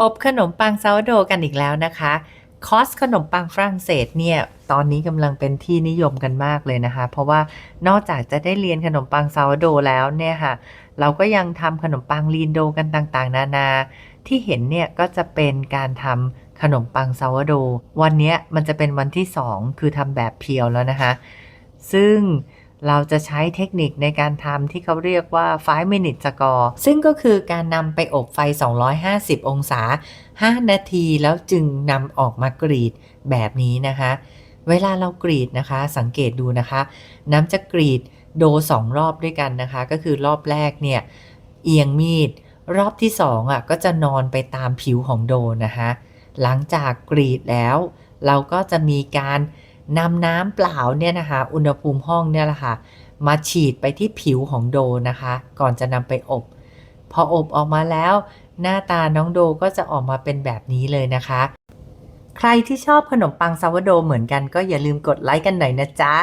อบขนมปังซาวโดกันอีกแล้วนะคะ คอสขนมปังฝรั่งเศสเนี่ยตอนนี้กำลังเป็นที่นิยมกันมากเลยนะคะ เพราะว่านอกจากจะได้เรียนขนมปังซาวโดแล้วเนี่ยค่ะ เราก็ยังทำขนมปังลีนโดกันต่างๆ นานา ที่เห็นเนี่ยก็จะเป็นการทำขนมปังซาวโด วันนี้มันจะเป็นวันที่ 2 คือทำแบบเพียวแล้วนะคะ ซึ่ง เราจะใช้เทคนิคในการทำที่เขาเรียกว่า 5 minute score ซึ่งก็คือการนำไปอบไฟ 250 องศา 5 นาทีแล้วจึงนำออกมากรีดแบบนี้นะคะ เวลาเรากรีดนะคะ สังเกตดูนะคะ น้ำจะกรีดโดสองรอบด้วยกันนะคะ ก็คือรอบแรกเนี่ย เอียงมีด รอบที่สองอะก็จะนอนไปตามผิวของโดนะคะ หลังจากกรีดแล้ว เราก็จะมีการ นำน้ำเปล่าเนี่ยนะคะ อุณหภูมิห้องเนี่ยแหละค่ะ มาฉีดไปที่ผิวของโดนะคะ ก่อนจะนำไปอบ พออบออกมาแล้ว หน้าตาน้องโดก็จะออกมาเป็นแบบนี้เลยนะคะ ใครที่ชอบขนมปังซาวโดเหมือนกันก็อย่าลืมกดไลค์กันหน่อยนะจ๊ะ